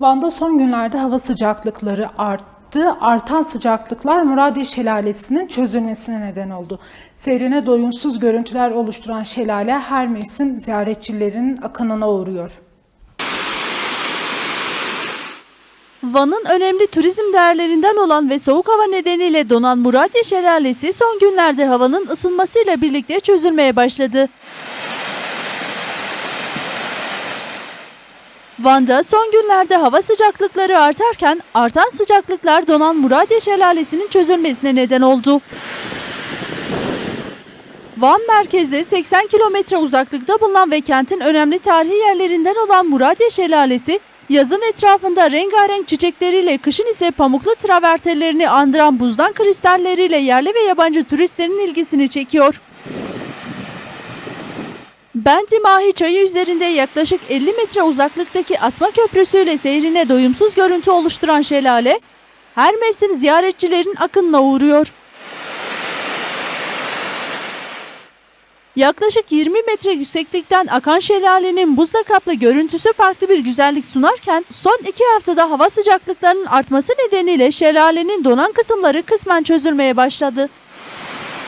Van'da son günlerde hava sıcaklıkları arttı. Artan sıcaklıklar Muradiye Şelalesi'nin çözülmesine neden oldu. Seyrine doyumsuz görüntüler oluşturan şelale her mevsim ziyaretçilerin akınına uğruyor. Van'ın önemli turizm değerlerinden olan ve soğuk hava nedeniyle donan Muradiye Şelalesi son günlerde havanın ısınmasıyla birlikte çözülmeye başladı. Van'da son günlerde hava sıcaklıkları artarken artan sıcaklıklar donan Muradiye Şelalesi'nin çözülmesine neden oldu. Van merkeze 80 kilometre uzaklıkta bulunan ve kentin önemli tarihi yerlerinden olan Muradiye Şelalesi, yazın etrafında rengarenk çiçekleriyle kışın ise pamuklu travertenlerini andıran buzdan kristalleriyle yerli ve yabancı turistlerin ilgisini çekiyor. Bendi Mahi çayı üzerinde yaklaşık 50 metre uzaklıktaki Asma Köprüsü ile seyrine doyumsuz görüntü oluşturan şelale, her mevsim ziyaretçilerin akınına uğruyor. Yaklaşık 20 metre yükseklikten akan şelalenin buzla kaplı görüntüsü farklı bir güzellik sunarken son iki haftada hava sıcaklıklarının artması nedeniyle şelalenin donan kısımları kısmen çözülmeye başladı.